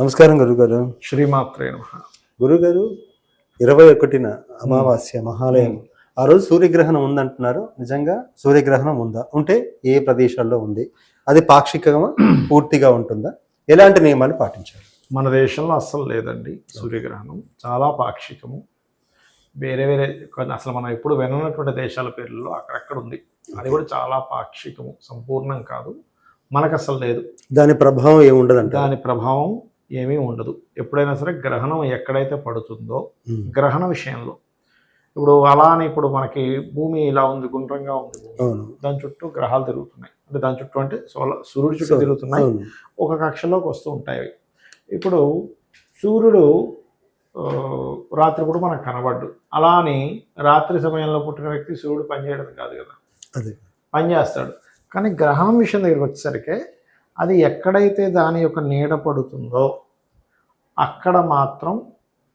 నమస్కారం గురుగారు. శ్రీమాత్రే నమ. గురుగారు ఇరవై ఒకటిన అమావాస్య మహాలయం. ఆ రోజు సూర్యగ్రహణం ఉందంటున్నారు. నిజంగా సూర్యగ్రహణం ఉందా? ఉంటే ఏ ప్రదేశాల్లో ఉంది? అది పాక్షికంగా పూర్తిగా ఉంటుందా? ఎలాంటి నియమాలు పాటించాలి మన దేశంలో అస్సలు లేదండి సూర్యగ్రహణం. చాలా పాక్షికము. వేరే వేరే అసలు మనం ఎప్పుడు విననటువంటి దేశాల పేర్లలో అక్కడక్కడ ఉంది. అది కూడా చాలా పాక్షికము సంపూర్ణం కాదు. మనకు అసలు లేదు. దాని ప్రభావం ఏముండదంట దాని ప్రభావం ఏమీ ఉండదు. ఎప్పుడైనా సరే గ్రహణం ఎక్కడైతే పడుతుందో గ్రహణ విషయంలో. ఇప్పుడు అలా అని ఇప్పుడు మనకి భూమి ఇలా ఉంది గుండ్రంగా ఉంది. దాని చుట్టూ గ్రహాలు తిరుగుతున్నాయి. అంటే దాని చుట్టూ అంటే సోల సూర్యుడి చుట్టూ తిరుగుతున్నాయి. ఒక కక్షలోకి వస్తూ ఉంటాయి ఇప్పుడు సూర్యుడు ఆ, రాత్రిపూట మనకు కనబడ్డు. అలా అని రాత్రి సమయంలో పుట్టిన వ్యక్తి సూర్యుడు పనిచేయడం కాదు కదా. అదే. పనిచేస్తాడు కానీ గ్రహణం విషయం దగ్గరికి వచ్చేసరికి అది ఎక్కడైతే దాని యొక్క నీడ పడుతుందో అక్కడ మాత్రం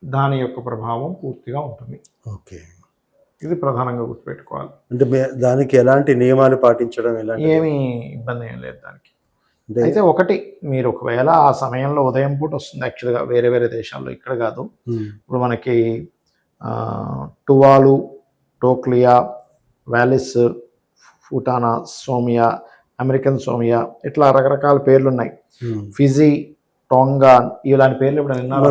దాని యొక్క ప్రభావం పూర్తిగా ఉంటుంది. ఓకే. ఇది ప్రధానంగా గుర్తుపెట్టుకోవాలి. అంటే దానికి ఎలాంటి నియమాలు పాటించడం ఎలాంటి ఏమీ ఇబ్బంది ఏం లేదు దానికి. అయితే ఒకటి మీరు ఒకవేళ ఆ సమయంలో ఉదయం పూట వస్తుంది. యాక్చువల్గా వేరే వేరే దేశాల్లో ఇక్కడ కాదు. ఇప్పుడు మనకి టువాలు టోక్లియా వ్యాలిస్ ఫుటానా సోమియా అమెరికన్ సోమియా ఇట్లా రకరకాల పేర్లు ఉన్నాయి. ఫిజీ టోంగా ఇలాంటి పేర్లు ఇప్పుడు విన్నారు?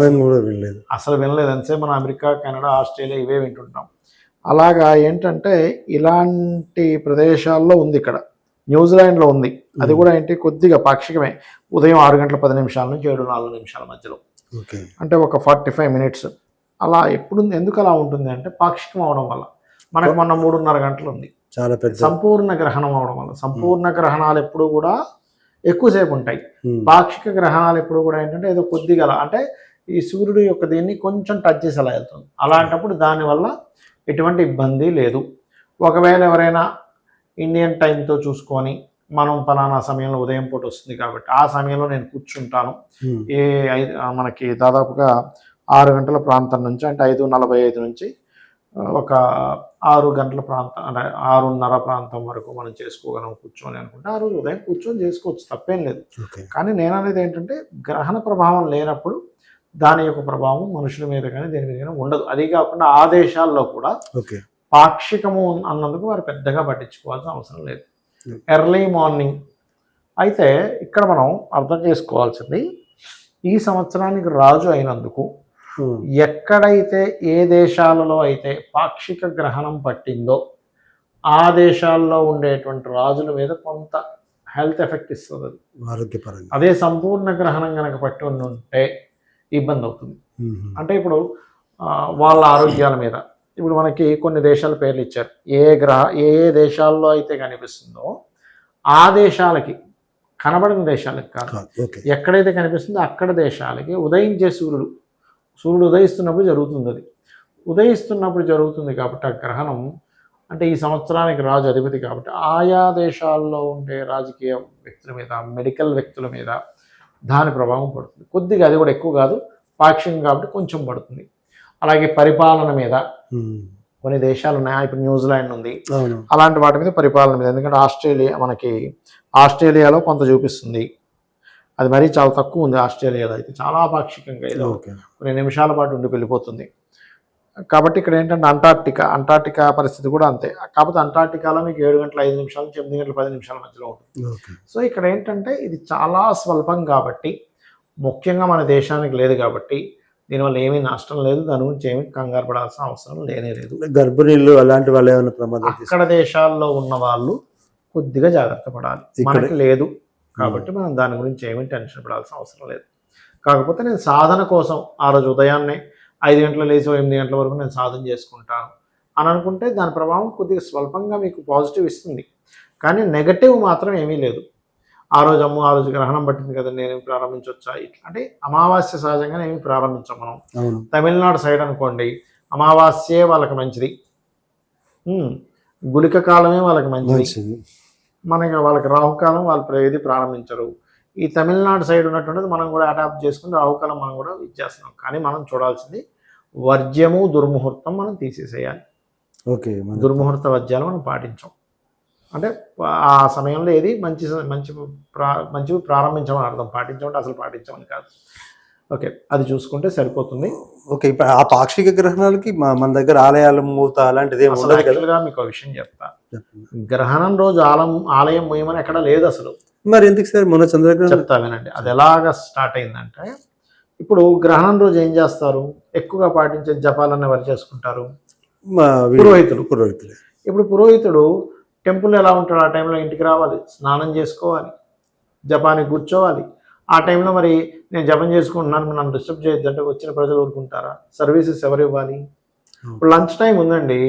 వినలేదు. అసలు వినలేదు. ఎంతసేపు మనం అమెరికా కెనడా ఆస్ట్రేలియా ఇవే వింటుంటాం. అలాగా ఏంటంటే ఇలాంటి ప్రదేశాల్లో ఉంది ఇక్కడ. న్యూజిలాండ్లో ఉంది. అది కూడా ఏంటి కొద్దిగా పాక్షికమే. ఉదయం ఆరు గంటల పది నిమిషాల నుంచి ఏడు నాలుగు నిమిషాల మధ్యలో. అంటే ఒక ఫార్టీ ఫైవ్ మినిట్స్. అలా ఎప్పుడు ఎందుకు అలా ఉంటుంది అంటే పాక్షికం అవడం వల్ల. మనకు మొన్న మూడున్నర గంటలు ఉంది. చాలా పెద్ద సంపూర్ణ గ్రహణం అవడం వల్ల. సంపూర్ణ గ్రహణాలు ఎప్పుడు కూడా ఎక్కువసేపు ఉంటాయి. ఉమ్, పాక్షిక గ్రహణాలు ఎప్పుడు కూడా ఏంటంటే ఏదో కొద్దిగా అంటే ఈ సూర్యుడు యొక్క దీన్ని కొంచెం టచ్ చేసి అలా వెళ్తుంది. అలాంటప్పుడు దానివల్ల ఎటువంటి ఇబ్బంది లేదు. ఒకవేళ ఎవరైనా ఇండియన్ టైంతో చూసుకొని మనం పలానా సమయంలో ఉదయం పూట వస్తుంది కాబట్టి ఆ సమయంలో నేను కూర్చుంటాను. ఉమ్, ఏ మనకి దాదాపుగా ఆరు గంటల ప్రాంతం నుంచి అంటే ఐదు నలభై ఐదు నుంచి ఒక ఆరు గంటల ప్రాంతం అంటే ఆరున్నర ప్రాంతం వరకు మనం చేసుకోగలం కూర్చొని అనుకుంటే ఆ రోజు ఉదయం కూర్చొని చేసుకోవచ్చు తప్పేం లేదు. కానీ నేను అనేది ఏంటంటే గ్రహణ ప్రభావం లేనప్పుడు దాని యొక్క ప్రభావం మనుషుల మీద కానీ దేని మీద కానీ ఉండదు. అది కాకుండా ఆ దేశాల్లో కూడా ఓకే. పాక్షికము అన్నందుకు వారు పెద్దగా పట్టించుకోవాల్సిన అవసరం లేదు. Early morning. అయితే ఇక్కడ మనం అర్థం చేసుకోవాల్సింది ఈ సంవత్సరానికి రాజు అయినందుకు ఎక్కడైతే ఏ దేశాలలో అయితే పాక్షిక గ్రహణం పట్టిందో ఆ దేశాల్లో ఉండేటువంటి రాజుల మీద కొంత హెల్త్ ఎఫెక్ట్ ఇస్తుంది అది. ఆరోగ్యపరంగా. అదే సంపూర్ణ గ్రహణం కనుక పట్టి ఉంటే ఇబ్బంది అవుతుంది. అంటే ఇప్పుడు వాళ్ళ ఆరోగ్యాల మీద ఇప్పుడు మనకి కొన్ని దేశాల పేర్లు ఇచ్చారు. ఏ గ్రహ ఏ ఏ దేశాల్లో అయితే కనిపిస్తుందో ఆ దేశాలకి కనబడిన దేశాలకు కాదు. ఎక్కడైతే కనిపిస్తుందో అక్కడ దేశాలకి ఉదయించే సూర్యుడు సూర్యుడు ఉదయిస్తున్నప్పుడు జరుగుతుంది అది. ఉదయిస్తున్నప్పుడు జరుగుతుంది కాబట్టి ఆ గ్రహణం అంటే ఈ సంవత్సరానికి రాజు అధిపతి కాబట్టి ఆయా దేశాల్లో ఉండే రాజకీయ వ్యక్తుల మీద మెడికల్ వ్యక్తుల మీద దాని ప్రభావం పడుతుంది. కొద్దిగా అది కూడా ఎక్కువ కాదు పాక్షికం కాబట్టి కొంచెం పడుతుంది. అలాగే పరిపాలన మీద కొన్ని దేశాలు ఉన్నాయి. ఇప్పుడు న్యూజిలాండ్ ఉంది. అలాంటి వాటి మీద పరిపాలన మీద. ఎందుకంటే ఆస్ట్రేలియా మనకి ఆస్ట్రేలియాలో కొంత చూపిస్తుంది. అది మరీ చాలా తక్కువ ఉంది ఆస్ట్రేలియాలో అయితే. చాలా పాక్షికంగా ఏదో కొన్ని నిమిషాల పాటు ఉండి వెళ్ళిపోతుంది. కాబట్టి ఇక్కడ ఏంటంటే అంటార్టికా అంటార్టికా పరిస్థితి కూడా అంతే. కాకపోతే అంటార్టికాలో మీకు ఏడు గంటల ఐదు నిమిషాల నుంచి ఎనిమిది గంటల పది నిమిషాల మధ్యలో ఉంటుంది. సో ఇక్కడ ఏంటంటే ఇది చాలా స్వల్పం కాబట్టి ముఖ్యంగా మన దేశానికి లేదు కాబట్టి దీనివల్ల ఏమీ నష్టం లేదు. దాని గురించి ఏమీ కంగారు పడాల్సిన అవసరం లేనే లేదు. గర్భిణీలు అలాంటి వాళ్ళు ఏమైనా ప్రమాదం అక్కడ దేశాల్లో ఉన్న వాళ్ళు కొద్దిగా జాగ్రత్త పడాలి. మనకి లేదు. కాబట్టి మనం దాని గురించి ఏమీ టెన్షన్ పడాల్సిన అవసరం లేదు. కాకపోతే నేను సాధన కోసం ఆ రోజు ఉదయాన్నే ఐదు గంటల లేచి ఎనిమిది గంటల వరకు నేను సాధన చేసుకుంటాను అని అనుకుంటే దాని ప్రభావం కొద్దిగా స్వల్పంగా మీకు పాజిటివ్ ఇస్తుంది. కానీ నెగటివ్ మాత్రం ఏమీ లేదు. ఆ రోజు అమ్మ ఆ రోజు గ్రహణం పట్టింది కదా నేను ప్రారంభించవచ్చా ఇట్లా అంటే అమావాస్య సహజంగానే ఏమి ప్రారంభించాం మనం. తమిళనాడు సైడ్ అనుకోండి అమావాస్యే వాళ్ళకి మంచిది. గుళిక కాలమే వాళ్ళకి మంచిది. మనకి వాళ్ళకి రాహుకాలం వాళ్ళు ఏది ప్రారంభించరు. ఈ తమిళనాడు సైడ్ ఉన్నటువంటిది మనం కూడా అడాప్ట్ చేసుకుని రాహుకాలం మనం కూడా ఇచ్చేస్తున్నాం కానీ మనం చూడాల్సింది వర్జ్యము దుర్ముహూర్తం మనం తీసేసేయాలి. ఓకే దుర్ముహూర్త వజ్యాలు మనం పాటించాం. అంటే ఆ సమయంలో ఏది మంచి మంచి ప్రా మంచివి ప్రారంభించమని అర్థం. పాటించమంటే అసలు పాటించమని కాదు. ఓకే అది చూసుకుంటే సరిపోతుంది. ఓకే ఇప్పుడు ఆ పాక్షిక గ్రహణాలకి మా- మన దగ్గర ఆలయాలు మూత అలాంటిది ఉండదు కదా? మీకు విషయం చెప్తా. గ్రహణం రోజు ఆలం ఆలయం ముయ్యమని ఎక్కడ లేదు అసలు. మరి ఎందుకు సార్? మొన్న చంద్రగ్రహణం చెప్తా వినండి. అది ఎలాగ స్టార్ట్ అయిందంటే ఇప్పుడు గ్రహణం రోజు ఏం చేస్తారు? ఎక్కువగా పాటించే జపాలన్నీ ఎవరు చేసుకుంటారు? పురోహితులు. పురోహితులు. ఇప్పుడు పురోహితుడు టెంపుల్ ఎలా ఉంటాడు? ఆ టైంలో ఇంటికి రావాలి స్నానం చేసుకోవాలి జపానికి కూర్చోవాలి ఆ టైంలో మరి నేను జపం చేసుకుంటున్నాను నన్ను డిస్టర్బ్ చేయొద్దు అంటే వచ్చిన ప్రజలు ఊరుకుంటారా? సర్వీసెస్ ఎవరు ఇవ్వాలి? ఇప్పుడు లంచ్ టైం ఉందండి.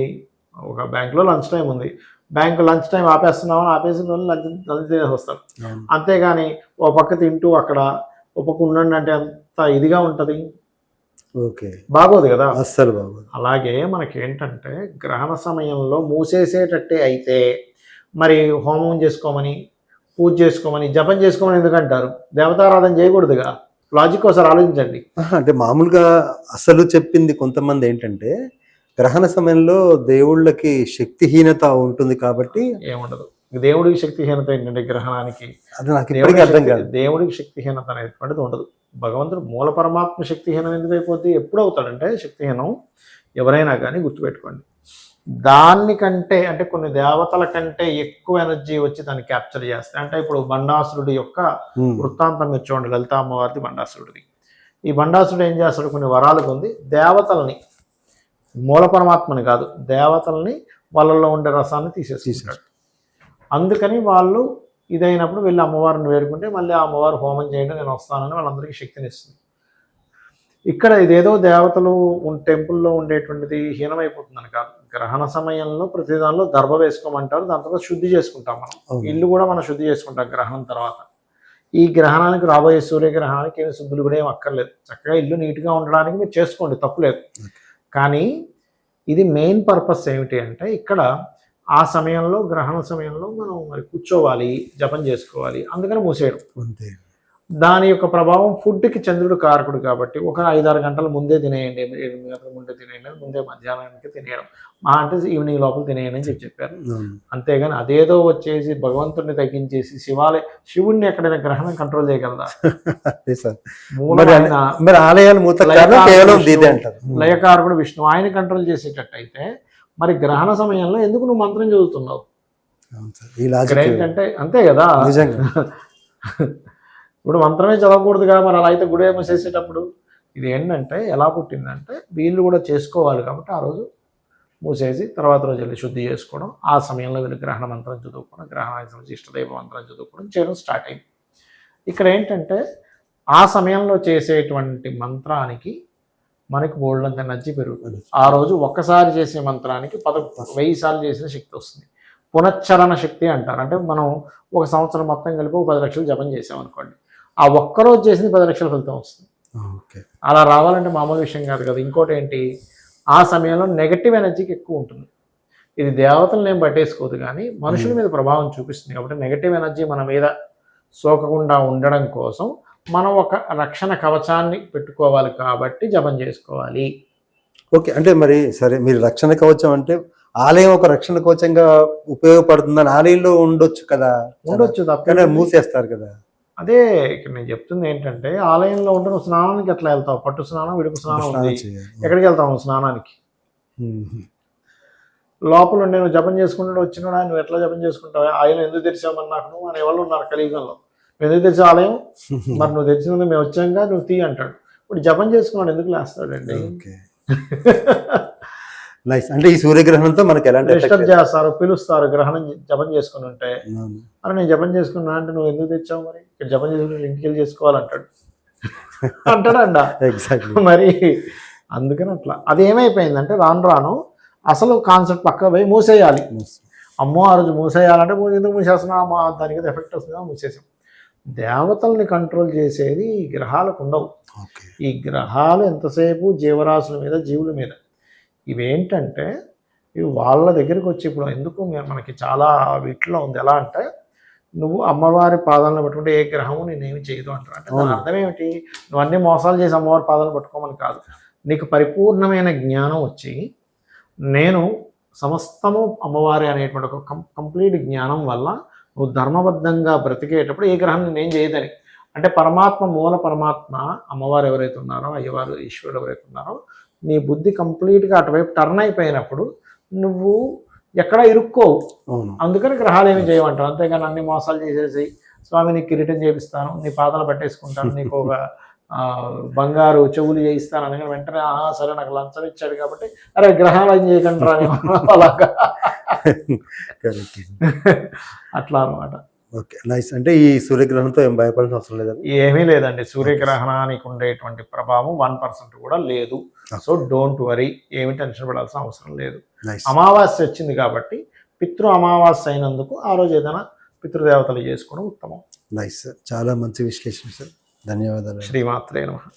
ఒక బ్యాంక్లో లంచ్ టైం ఉంది. బ్యాంక్ లంచ్ టైం ఆపేస్తున్నామని ఆపేసిన వాళ్ళు లంచ్ లంచ్ చేసి వస్తారు. అంతేగాని ఓ పక్క తింటూ అక్కడ ఓ పక్క ఉండండి అంటే అంత ఇదిగా ఉంటుంది. ఓకే. బాగోదు కదా. అస్సలు బాబు అలాగే మనకి ఏంటంటే గ్రహణ సమయంలో మూసేసేటట్టే అయితే మరి హోమం చేసుకోమని పూజ చేసుకోమని జపం చేసుకోమని ఎందుకంటారు? దేవతారాధన చేయకూడదుగా? లాజిక్ ఒకసారి ఆలోచించండి. అంటే మామూలుగా అసలు చెప్పింది కొంతమంది ఏంటంటే గ్రహణ సమయంలో దేవుళ్ళకి శక్తిహీనత ఉంటుంది కాబట్టి ఏముండదు. దేవుడికి శక్తిహీనత ఏంటంటే గ్రహణానికి? అది నాకు ఇప్పటికీ అర్థం కాదు. దేవుడికి శక్తిహీనత అనేటువంటిది ఉండదు. భగవంతుడు మూల పరమాత్మ శక్తిహీనం ఎందుకు అయిపోద్ది? ఎప్పుడు అవుతాడంటే శక్తిహీనం ఎవరైనా కానీ గుర్తుపెట్టుకోండి. దానికంటే అంటే కొన్ని దేవతల కంటే ఎక్కువ ఎనర్జీ వచ్చి దాన్ని క్యాప్చర్ చేస్తాయి. అంటే ఇప్పుడు బండాసురుడి యొక్క. వృత్తాంతం మీరు చూడండి లలిత అమ్మవారిది బండాసురుడిది. ఈ బండాసురుడు ఏం చేస్తాడు? కొన్ని వరాలు పొంది దేవతల్ని మూల పరమాత్మని కాదు దేవతల్ని వాళ్ళల్లో ఉండే రసాన్ని తీసేసుకుంటాడు అందుకని వాళ్ళు ఇదైనప్పుడు వెళ్ళి అమ్మవారిని వేడుకుంటే మళ్ళీ ఆ అమ్మవారు హోమం చేయండి నేను వస్తానని వాళ్ళందరికీ శక్తిని ఇస్తుంది. ఇక్కడ ఇదేదో దేవతలు టెంపుల్లో ఉండేటువంటిది హీనమైపోతుందని కాదు. గ్రహణ సమయంలో ప్రతి దానిలో దర్భ వేసుకోమంటారు దాని తర్వాత శుద్ధి చేసుకుంటాం మనం. ఇల్లు కూడా మనం శుద్ధి చేసుకుంటాం గ్రహణం తర్వాత. ఈ గ్రహణానికి రాబోయే సూర్యగ్రహణానికి ఏమి శుద్ధులు కూడా ఏం అక్కర్లేదు. చక్కగా ఇల్లు నీట్గా ఉండడానికి మీరు చేసుకోండి తప్పులేదు కానీ ఇది మెయిన్ పర్పస్ ఏమిటి అంటే ఇక్కడ ఆ సమయంలో గ్రహణ సమయంలో మనం మరి కూర్చోవాలి జపం చేసుకోవాలి అందుకని మూసేయడం. అంతే. దాని యొక్క ప్రభావం ఫుడ్కి చంద్రుడు కారకుడు కాబట్టి ఒక ఐదారు గంటల ముందే తినేయండి ఎనిమిది గంటల ముందే తినేయండి ముందే మధ్యాహ్నానికి తినేయడం. మా అంటే ఈవినింగ్ లోపల తినేయండి అని చెప్పి చెప్పారు. అంతేగాని అదేదో వచ్చేసి భగవంతుడిని తగ్గించేసి శివాలయ శివుణ్ణి ఎక్కడైనా గ్రహణం కంట్రోల్ చేయగలదా? మూలమైన ఆలయాలు లయకారకుడు విష్ణు ఆయన కంట్రోల్ చేసేటట్టయితే మరి గ్రహణ సమయంలో ఎందుకు నువ్వు మంత్రం చదువుతున్నావు? ఏంటంటే అంతే కదా. నిజంగా. ఇప్పుడు మంత్రమే చదవకూడదుగా కదా మరి అలా అయితే గుడి ఏమో చేసేటప్పుడు. ఇది ఏంటంటే ఎలా పుట్టిందంటే వీళ్ళు కూడా చేసుకోవాలి కాబట్టి ఆ రోజు మూసేసి తర్వాత రోజు వెళ్ళి శుద్ధి చేసుకోవడం ఆ సమయంలో వీళ్ళు గ్రహణ మంత్రం చదువుకోవడం గ్రహణానికి సంబంధించి ఇష్టదైవ మంత్రం చదువుకోవడం చేయడం స్టార్ట్ అయింది. ఇక్కడ ఏంటంటే ఆ సమయంలో చేసేటువంటి మంత్రానికి మనకి బోల్డంత నచ్చి పెరుగుతుంది. ఆ రోజు ఒక్కసారి చేసే మంత్రానికి పద వెయ్యి సార్లు చేసిన శక్తి వస్తుంది. పునశ్చరణ శక్తి అంటారు. అంటే మనం ఒక సంవత్సరం మొత్తం కలిపి ఒక పది లక్షలు జపం చేసామనుకోండి. ఆ ఒక్కరోజు చేసింది పది లక్షల ఫలితం వస్తుంది. ఓకే. అలా రావాలంటే మామూలు విషయం కాదు కదా. ఇంకోటి ఏంటి? ఆ సమయంలో నెగటివ్ ఎనర్జీకి ఎక్కువ ఉంటుంది. ఇది దేవతలను ఏం పట్టేసుకోదు కానీ మనుషుల మీద ప్రభావం చూపిస్తుంది కాబట్టి నెగటివ్ ఎనర్జీ మన మీద సోకకుండా ఉండడం కోసం మనం ఒక రక్షణ కవచాన్ని పెట్టుకోవాలి కాబట్టి జపం చేసుకోవాలి. ఓకే. అంటే మరి సరే మీరు రక్షణ కవచం అంటే ఆలయం ఒక రక్షణ కవచంగా ఉపయోగపడుతుందని ఆలయంలో ఉండొచ్చు కదా. ఉండొచ్చు తప్ప మూసేస్తారు కదా. అదే ఇక్కడ నేను చెప్తుంది ఏంటంటే ఆలయంలో ఉంటే నువ్వు స్నానానికి ఎట్లా వెళ్తావు? పట్టు స్నానం విడుపు స్నానం ఉంది. ఎక్కడికి వెళ్తావు నువ్వు స్నానానికి. లోపల ఉండి నువ్వు జపం చేసుకుంటూ వచ్చినాడా? నువ్వు ఎట్లా జపం చేసుకుంటావు? ఆయన ఎందుకు తెరిచామని నాకు? నువ్వు అనే వాళ్ళు ఉన్నారు కలియుగంలో. నువ్వు ఎందుకు తెరిచావు ఆలయం? మరి నువ్వు తెచ్చినందుకు మేము వచ్చాక నువ్వు తీ అంటాడు. ఇప్పుడు జపం చేసుకున్నాడు ఎందుకు లేస్తాడండి? నైస్ అంటే ఈ సూర్యగ్రహణంతో మనకి ఎలాంటి డిస్టర్బ్. చేస్తారు పిలుస్తారు గ్రహణం జపం చేసుకుని ఉంటే. మరి నేను జపం చేసుకున్నా అంటే నువ్వు ఎందుకు తెచ్చావు మరి? ఇక్కడ జపం చేసుకుని ఇంటికి వెళ్ళి చేసుకోవాలంటాడు. అంటాడండ ఎగ్జాక్ట్లీ మరి అందుకని అట్లా. అది ఏమైపోయిందంటే రాను రాను అసలు కాన్సెప్ట్ పక్క పోయి మూసేయాలి. అమ్మో ఆ రోజు మూసేయాలంటే మూ- ఎందుకు మూసేస్తున్నా మా దానికి ఎఫెక్ట్ వస్తుందా మూసేసాం. దేవతల్ని కంట్రోల్ చేసేది ఈ గ్రహాలకు ఉండవు. ఈ గ్రహాలు ఎంతసేపు జీవరాశుల మీద జీవుల మీద? ఇవేంటంటే ఇవి వాళ్ళ దగ్గరికి వచ్చి ఇప్పుడు ఎందుకు మనకి చాలా వీటిలో ఉంది. ఎలా అంటే నువ్వు అమ్మవారి పాదాలను పట్టుకుంటే ఏ గ్రహము నేనేమి చేయదు అంటారు. అంటే దాని. అర్థం ఏమిటి? నువ్వు అన్ని మోసాలు చేసి అమ్మవారి పాదాలను పట్టుకోమని కాదు. నీకు పరిపూర్ణమైన జ్ఞానం వచ్చి నేను సమస్తము అమ్మవారి అనేటువంటి ఒక కం కంప్లీట్ జ్ఞానం వల్ల నువ్వు ధర్మబద్ధంగా బ్రతికేటప్పుడు ఏ గ్రహం నేనేం చేయదని. అంటే పరమాత్మ మూల పరమాత్మ అమ్మవారు ఎవరైతే ఉన్నారో అయ్యవారు ఈశ్వరుడు ఎవరైతే ఉన్నారో నీ బుద్ధి కంప్లీట్గా అటువైపు టర్న్ అయిపోయినప్పుడు నువ్వు ఎక్కడ ఇరుక్కోవు. అందుకని గ్రహాలు ఏమి చేయమంటారు అంతేగాని అన్ని మోసాలు చేసేసి స్వామి నీకు రిటర్న్ చేపిస్తాను. నీ పాదాలు పట్టేసుకుంటాను. నీకు ఒక బంగారు చెవులు చేయిస్తాను. అని వెంటనే "ఆ, సరే నాకు లంచం ఇచ్చాడు కాబట్టి అరే గ్రహాలు ఏం చేయకండి అలాగా. అట్లా అనమాట ఓకే నైస్. అంటే ఈ సూర్యగ్రహణంతో ఏం భయపడాల్సిన అవసరం లేదండి ఏమీ లేదండి. సూర్యగ్రహణానికి ఉండేటువంటి ప్రభావం వన్ పర్సెంట్ కూడా లేదు. So don't worry. ఏమి టెన్షన్ పడాల్సిన అవసరం లేదు. అమావాస్య వచ్చింది కాబట్టి పితృ అమావాస్య అయినందుకు ఆ రోజు ఏదైనా పితృదేవతలు చేసుకోవడం ఉత్తమం. నైస్. సార్ చాలా మంచి విశ్లేషణ సార్. ధన్యవాదాలు. శ్రీమాత్రే నమః.